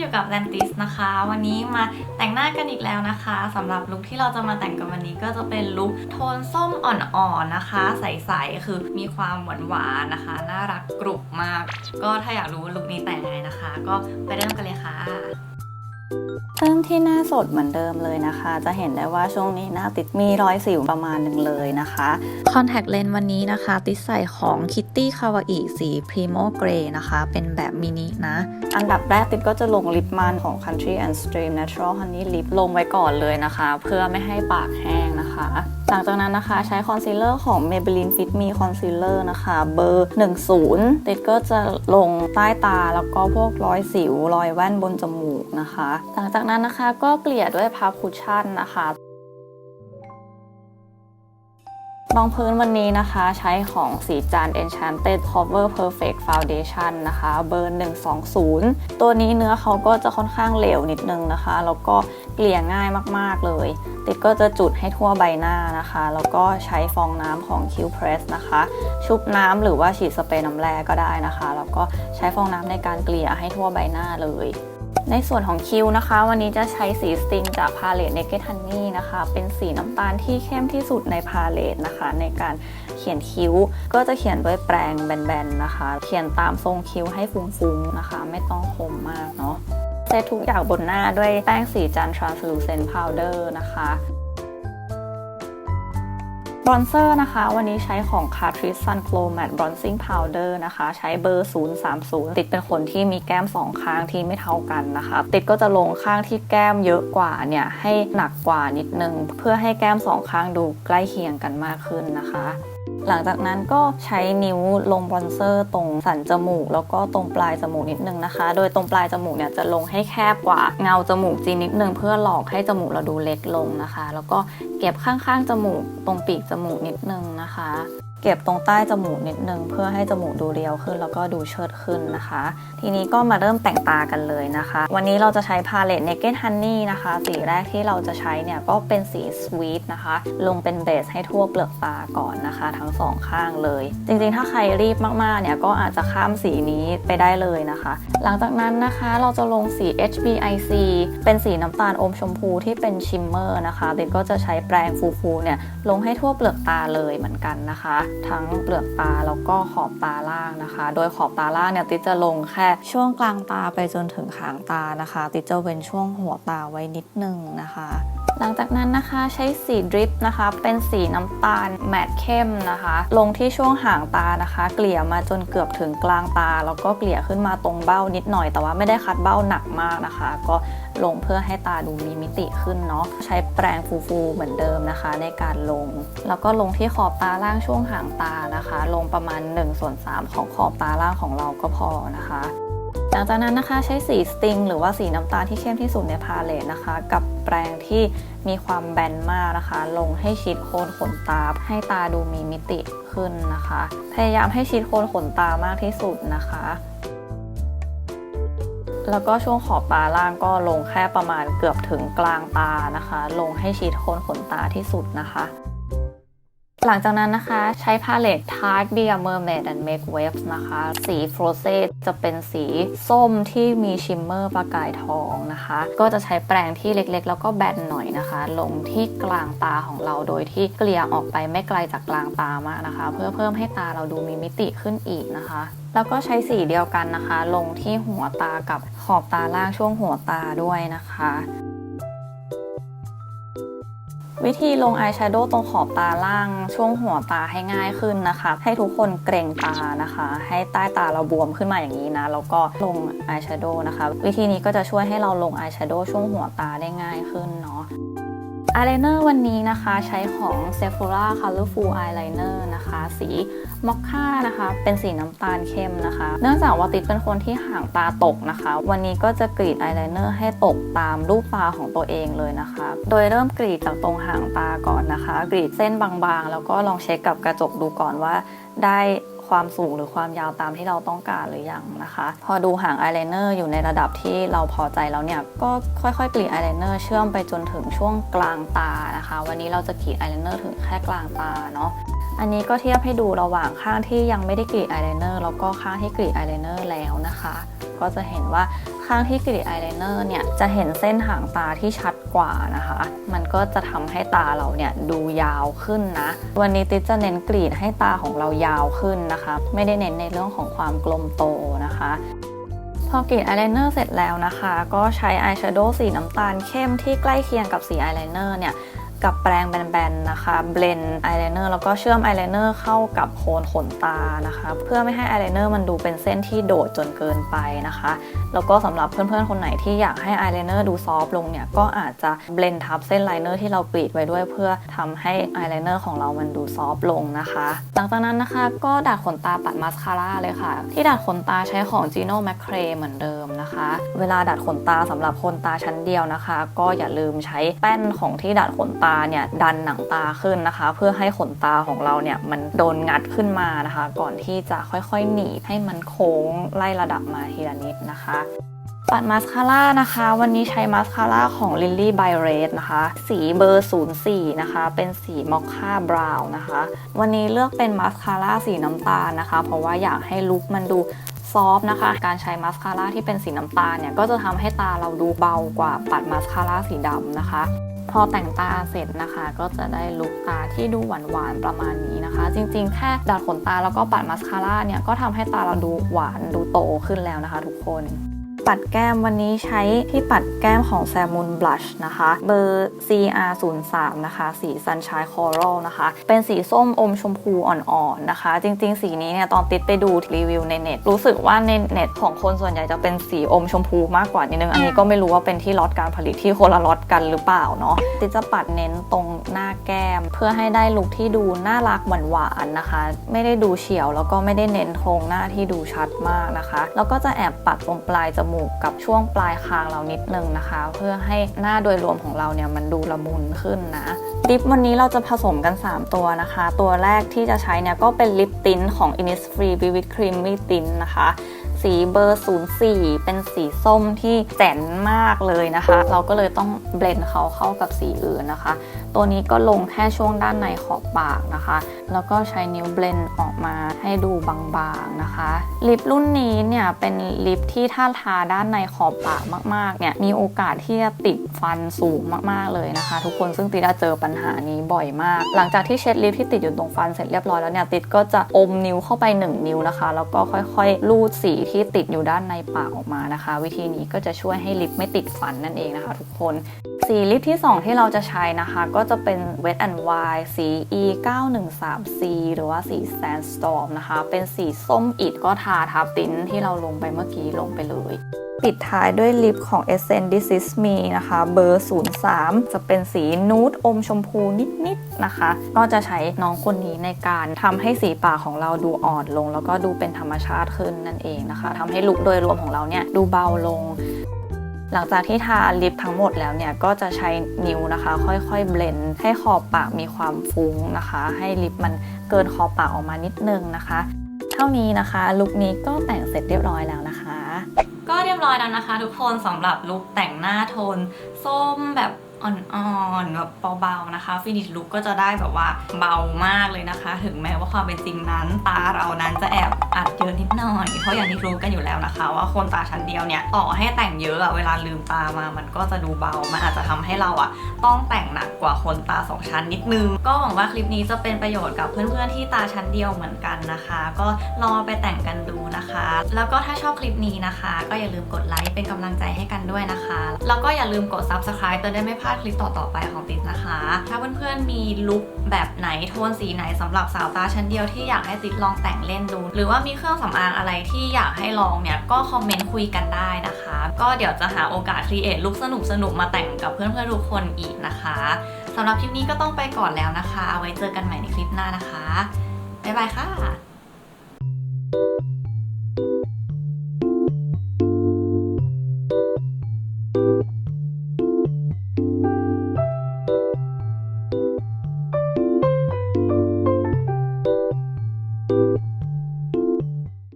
อยู่กับแลนติสนะคะ วันนี้มาแต่งหน้ากันอีกแล้วนะคะสำหรับลุคที่เราจะมาแต่งกันวันนี้ก็จะเป็นลุคโทนส้มอ่อนๆนะคะ ใสๆคือมีความหวานๆนะคะ น่ารักกรุบมาก ก็ถ้าอยากรู้ลุคนี้แต่งยังไงนะคะ ก็ไปเริ่มกันเลยค่ะ เริ่มที่หน้าสดเหมือนเดิมเลยนะคะ จะเห็นได้ว่าช่วงนี้หน้าติดมีรอยสิวประมาณหนึ่งเลยนะคะคอนแทคเลนส์วันนี้นะคะ ติดใส่ของ Kitty Kawaii สี Primo Grey นะคะ เป็นแบบมินินะ อันดับแรกติดก็จะลงลิปมันของ Country and Stream Natural Honey Lip ลงไว้ก่อนเลยนะคะ เพื่อไม่ให้ปากแห้ง นะคะ หลังจากนั้นนะคะใช้คอนซีลเลอร์ของ Maybelline Fit Me Concealer นะคะ เบอร์ 10 ติดก็จะลงใต้ตาแล้วก็พวกรอยสิว รอยแว่นบนจมูกนะคะ หลังจากนั้นนะคะก็เกลี่ยด้วยพับคุชชั่นนะคะรองพื้นวันนี้นะคะใช้ของสีจาน Enchanted Cover Perfect Foundation นะคะ เบอร์ 120 ตัวนี้เนื้อเขาก็จะค่อนข้างเหลวนิดนึงนะคะ แล้วก็ กลี่ยง่ายมากๆเลย ติดก็จะจุดให้ทั่วใบหน้านะคะ แล้วก็ใช้ฟองน้ำของ Q Press นะคะ ชุบน้ำหรือว่าฉีดสเปรย์น้ำแร่ก็ได้นะคะ แล้วก็ใช้ฟองน้ำในการเกลี่ยให้ทั่วใบหน้าเลยในส่วนของคิ้วนะคะ วันนี้จะใช้สีสติงจากพาเลต Naked Honey นะคะ เป็นสีน้ำตาลที่เข้มที่สุดในพาเลตนะคะ ในการเขียนคิ้ว ก็จะเขียนด้วยแปรงแบนๆนะคะ เขียนตามทรงคิ้วให้ฟุ้งๆนะคะ ไม่ต้องคมมากเนาะ เซตทุกอย่างบนหน้าด้วยแป้งสีจันทร์ translucent powder นะคะบรอนเซอร์นะคะ วันนี้ใช้ของ Catrice Sun Glow Matte Bronzing Powder นะคะ ใช้เบอร์ 030 ติดเป็นคนที่มีแก้มสองข้างที่ไม่เท่ากันนะคะ ติดก็จะลงข้างที่แก้มเยอะกว่าเนี่ย ให้หนักกว่านิดนึง เพื่อให้แก้มสองข้างดูใกล้เคียงกันมากขึ้นนะคะ หลังจากนั้นก็ใช้นิ้วลงบอนเซอร์ตรงสันจมูก แล้วก็ตรงปลายจมูกนิดนึงนะคะ โดยตรงปลายจมูกเนี่ยจะลงให้แคบกว่าเงาจมูกจีนนิดนึงเพื่อหลอกให้จมูกเราดูเล็กลงนะคะ แล้วก็เก็บข้างๆจมูกตรงปีกจมูกนิดนึงนะคะ เก็บตรงใต้จมูกนิดนึงเพื่อให้จมูกดูเรียวขึ้น แล้วก็ดูเชิดขึ้นนะคะ ทีนี้ก็มาเริ่มแต่งตากันเลยนะคะ วันนี้เราจะใช้พาเลต Naked Honey นะคะ สีแรกที่เราจะใช้เนี่ยก็เป็นสี Sweet นะคะ ลงเป็นเบสให้ทั่วเปลือกตาก่อนนะคะ ทั้งสองข้างเลย จริงๆ ถ้าใครรีบมากๆ เนี่ยก็อาจจะข้ามสีนี้ไปได้เลยนะคะ หลังจากนั้นนะคะเราจะลงสี HBIC เป็นสีน้ำตาลอมชมพูที่เป็นชิมเมอร์นะคะเด็กก็จะใช้แปรงฟูๆเนี่ยลงให้ทั่วเปลือกตาเลยเหมือนกันนะคะทั้งเปลือกตาแล้วก็ขอบตาล่างนะคะ โดยขอบตาล่างเนี่ยติดจะลงแค่ช่วงกลางตาไปจนถึงหางตานะคะ ติดจะเว้นช่วงหัวตาไว้นิดนึงนะคะหลังจากนั้นนะคะใช้สีดริปนะคะ เป็นสีน้ำตาลแมตต์เข้มนะคะ ลงที่ช่วงหางตานะคะ เกลี่ยมาจนเกือบถึงกลางตา แล้วก็เกลี่ยขึ้นมาตรงเบ้านิดหน่อย แต่ว่าไม่ได้คัดเบ้าหนักมากนะคะ ก็ ลงเพื่อให้ตาดูมีมิติขึ้นเนาะใช้แปรงฟูๆเหมือนเดิมนะคะ ในการลง แล้วก็ลงที่ขอบตาล่างช่วงหางตานะคะ ลงประมาณ1ส่วน3ของขอบตาล่างของเราก็พอนะคะหลังจากนั้นนะคะใช้สีสติงหรือว่าสีน้ำตาลที่เข้มที่สุดในพาเลตนะคะ กับแปรงที่มีความแบนมากนะคะ ลงให้ชิดโคนขนตา ให้ตาดูมีมิติขึ้นนะคะ พยายามให้ชิดโคนขนตามากที่สุดนะคะ แล้วก็ช่วงขอบตาล่างก็ลงแค่ประมาณเกือบถึงกลางตานะคะ ลงให้ชิดโคนขนตาที่สุดนะคะ หลังจากนั้นนะคะใช้พาเลต Tarte Dear Mermaid and Make Waves นะคะ สี f r o z e จะเป็นสีส้มที่มีชิมเมอร์ประกายทองนะคะ ก็จะใช้แปรงที่เล็กๆ แล้วก็แบนหน่อยนะคะ ลงที่กลางตาของเราโดยที่เกลี่ยออกไปไม่ไกลจากกลางตามากนะคะ เพื่อเพิ่มให้ตาเราดูมีมิติขึ้นอีกนะคะ แล้วก็ใช้สีเดียวกันนะคะ ลงที่หัวตากับขอบตาล่างช่วงหัวตาด้วยนะคะ วิธีลงอายแชโดว์ตรงขอบตาล่างช่วงหัวตาให้ง่ายขึ้นนะคะ ให้ทุกคนเกรงตานะคะ ให้ใต้ตาเราบวมขึ้นมาอย่างนี้นะ แล้วก็ลงอายแชโดว์นะคะ วิธีนี้ก็จะช่วยให้เราลงอายแชโดว์ช่วงหัวตาได้ง่ายขึ้นเนาะ อายไลเนอร์วันนี้นะคะใช้ของ Sephora Colorful Eyeliner นะคะ สีมอคค่านะคะ เป็นสีน้ำตาลเข้มนะคะ เนื่องจากว่าติดเป็นคนที่ห่างตาตกนะคะ วันนี้ก็จะกรีดอายไลเนอร์ให้ตกตามรูปตาของตัวเองเลยนะคะ โดยเริ่มกรีดจากตรงห่างตาก่อนนะคะ กรีดเส้นบางๆ แล้วก็ลองเช็คกับกระจกดูก่อนว่าได้ ความสูงหรือความยาวตามที่เราต้องการหรือยังนะคะ พอดูห่างอายไลเนอร์อยู่ในระดับที่เราพอใจแล้วเนี่ย ก็ค่อยๆกรีดอายไลเนอร์เชื่อมไปจนถึงช่วงกลางตานะคะ วันนี้เราจะกรีดอายไลเนอร์ถึงแค่กลางตาเนาะอันนี้ก็เทียบให้ดูระหว่างข้างที่ยังไม่ได้กรีดอายไลเนอร์แล้วก็ข้างที่กรีดอายไลเนอร์แล้วนะคะ ก็จะเห็นว่าข้างที่กรีดอายไลเนอร์เนี่ยจะเห็นเส้นหางตาที่ชัดกว่านะคะ มันก็จะทำให้ตาเราเนี่ยดูยาวขึ้นนะ วันนี้ติจะเน้นกรีดให้ตาของเรายาวขึ้นนะคะ ไม่ได้เน้นในเรื่องของความกลมโตนะคะพอกรีดอายไลเนอร์เสร็จแล้วนะคะ ก็ใช้อายแชโดว์สีน้ำตาลเข้มที่ใกล้เคียงกับสีอายไลเนอร์เนี่ย กับแปรงแบนๆนะคะ เบลนอายไลเนอร์แล้วก็เชื่อมอายไลเนอร์เข้ากับโคนขนตานะคะ เพื่อไม่ให้อายไลเนอร์มันดูเป็นเส้นที่โดดจนเกินไปนะคะ แล้วก็สำหรับเพื่อนๆคนไหนที่อยากให้อายไลเนอร์ดูซอฟต์ลงเนี่ย ก็อาจจะเบลนทับเส้นไลเนอร์ที่เรากรีดไว้ด้วย เพื่อทำให้อายไลเนอร์ของเรามันดูซอฟต์ลงนะคะ หลังจากนั้นนะคะก็ดัดขนตาปัดมาสคาร่าเลยค่ะ ที่ดัดขนตาใช้ของ Gino m c c r a e เหมือนเดิมนะคะ เวลาดัดขนตาสำหรับคนตาชั้นเดียวนะคะ ก็อย่าลืมใช้แป้นของที่ดัดขนตาเนี่ยดันหนังตาขึ้นนะคะ เพื่อให้ขนตาของเราเนี่ยมันโดนงัดขึ้นมานะคะ ก่อนที่จะค่อยๆหนีบให้มันโค้งไล่ระดับมาทีละนิดนะคะปัดมาสคาร่านะคะ วันนี้ใช้มาสคาร่าของ Lily by Red นะคะ สีเบอร์ 04 นะคะ เป็นสีมอคค่าบราวน์นะคะ วันนี้เลือกเป็นมาสคาร่าสีน้ำตาลนะคะ เพราะว่าอยากให้ลุคมันดูซอฟต์นะคะ การใช้มาสคาร่าที่เป็นสีน้ำตาลเนี่ย ก็จะทำให้ตาเราดูเบากว่าปัดมาสคาร่าสีดำนะคะ พอแต่งตาเสร็จนะคะ ก็จะได้ลุคตาที่ดูหวานๆประมาณนี้นะคะ จริงๆ แค่ดัดขนตาแล้วก็ปัดมาสคาร่าเนี่ยก็ทำให้ตาเราดูหวานดูโตขึ้นแล้วนะคะ ทุกคน ปัดแก้มวันนี้ใช้ที่ปัดแก้มของแซมูนบลัชนะคะ เบอร์ CR03 นะคะ สี Sunshine Coral นะคะ เป็นสีส้มอมชมพูอ่อนๆนะคะ จริง ๆ สีนี้เนี่ยตอนติดไปดูรีวิวในเน็ต รู้สึกว่าในเน็ตของคนส่วนใหญ่จะเป็นสีอมชมพูมากกว่านิดนึง อันนี้ก็ไม่รู้ว่าเป็นที่ล็อตการผลิตที่คนละล็อตกันหรือเปล่าเนาะติดจะปัดเน้นตรงหน้าแก้ม เพื่อให้ได้ลุคที่ดูน่ารักหวานๆนะคะ ไม่ได้ดูเฉียวแล้วก็ไม่ได้เน้นโครงหน้าที่ดูชัดมากนะคะ แล้วก็จะแอบปัดตรงปลายจมูกกับช่วงปลายคางเรานิดนึงนะคะ เพื่อให้หน้าโดยรวมของเราเนี่ยมันดูละมุนขึ้นนะลิปวันนี้เราจะผสมกัน 3 ตัวนะคะ ตัวแรกที่จะใช้เนี่ยก็เป็นลิปติ้นของ Innisfree Vivid Creamy Tint นะคะสีเบอร์ 04 เป็นสีส้มที่แจ๋นมากเลยนะคะ เราก็เลยต้องเบลนด์เขาเข้ากับสีอื่นนะคะ ตัวนี้ก็ลงแค่ช่วงด้านในขอบปากนะคะ แล้วก็ใช้นิ้วเบลนด์ออกมาให้ดูบางๆนะคะ ลิปรุ่นนี้เนี่ยเป็นลิปที่ถ้าทาด้านในขอบปากมากๆเนี่ยมีโอกาสที่จะติดฟันสูงมากๆเลยนะคะ ทุกคนซึ่งติดเจอปัญหานี้บ่อยมาก หลังจากที่เช็ดลิปที่ติดอยู่ตรงฟันเสร็จเรียบร้อยแล้วเนี่ยติดก็จะอมนิ้วเข้าไป 1 นิ้วนะคะ แล้วก็ค่อยๆ ลูดสีที่ติดอยู่ด้านในปากออกมานะคะ วิธีนี้ก็จะช่วยให้ลิปไม่ติดฟันนั่นเองนะคะ ทุกคนสีลิปที่ 2 ที่เราจะใช้นะคะ ก็็จะเป็น Wet n Wild สี E 9 1 3 C หรือว่าสี Sandstorm นะคะ เป็นสีส้มอิดก็ทาทับติ้นที่เราลงไปเมื่อกี้ลงไปเลย ปิดท้ายด้วยลิปของ Essence This Is Me นะคะ เบอร์ 03 จะเป็นสีนูดอมชมพูนิด ๆ นะคะ ก็จะใช้น้องคนนี้ในการทำให้สีปากของเราดูอ่อนลง แล้วก็ดูเป็นธรรมชาติขึ้นนั่นเองนะคะทำให้ลุคโดยรวมของเราเนี่ยดูเบาลง หลังจากที่ทาลิปทั้งหมดแล้วเนี่ยก็จะใช้นิ้วนะคะ ค่อยๆเบลนด์ให้ขอบปากมีความฟุ้งนะคะ ให้ลิปมันเกินขอบปากออกมานิดนึงนะคะ เท่านี้นะคะลุคนี้ก็แต่งเสร็จเรียบร้อยแล้วนะคะ ก็เรียบร้อยแล้วนะคะ ทุกคนสำหรับลุคแต่งหน้าโทนส้มแบบ อ่อนๆแบบเบาๆนะคะฟินิชลุคก็จะได้แบบว่าเบามากเลยนะคะ ถึงแม้ว่าความเป็นจริงนั้น ตาเรานั้นจะแอบอัดเยอะนิดหน่อยเพราะอย่างที่รู้กันอยู่แล้วนะคะ ว่าคนตาชั้นเดียวเนี่ยต่อให้แต่งเยอะอะเวลาลืมตามามันก็จะดูเบา มันอาจจะทำให้เราอะต้องแต่งหนักกว่าคนตาสองชั้นนิดนึง ก็หวังว่าคลิปนี้จะเป็นประโยชน์กับเพื่อนๆที่ตาชั้นเดียวเหมือนกันนะคะ ก็ลองไปแต่งกันดูนะคะ แล้วก็ถ้าชอบคลิปนี้นะคะ ก็อย่าลืมกดไลค์เป็นกำลังใจให้กันด้วยนะคะ แล้วก็อย่าลืมกด subscribe จะได้ไม่พลาดคลิปต่อๆไปของติ๊กนะคะ ถ้าเพื่อนๆมีลุคแบบไหนโทนสีไหนสำหรับสาวตาชั้นเดียวที่อยากให้ติ๊กลองแต่งเล่นดู หรือว่ามีเครื่องสำอางอะไรที่อยากให้ลองเนี่ยก็คอมเมนต์คุยกันได้นะคะ ก็เดี๋ยวจะหาโอกาสครีเอทลุคสนุกๆมาแต่งกับเพื่อนๆทุกคนอีกนะคะสำหรับคลิปนี้ก็ต้องไปก่อนแล้วนะคะ เอาไว้เจอกันใหม่ในคลิปหน้านะคะ บ๊ายบายค่ะ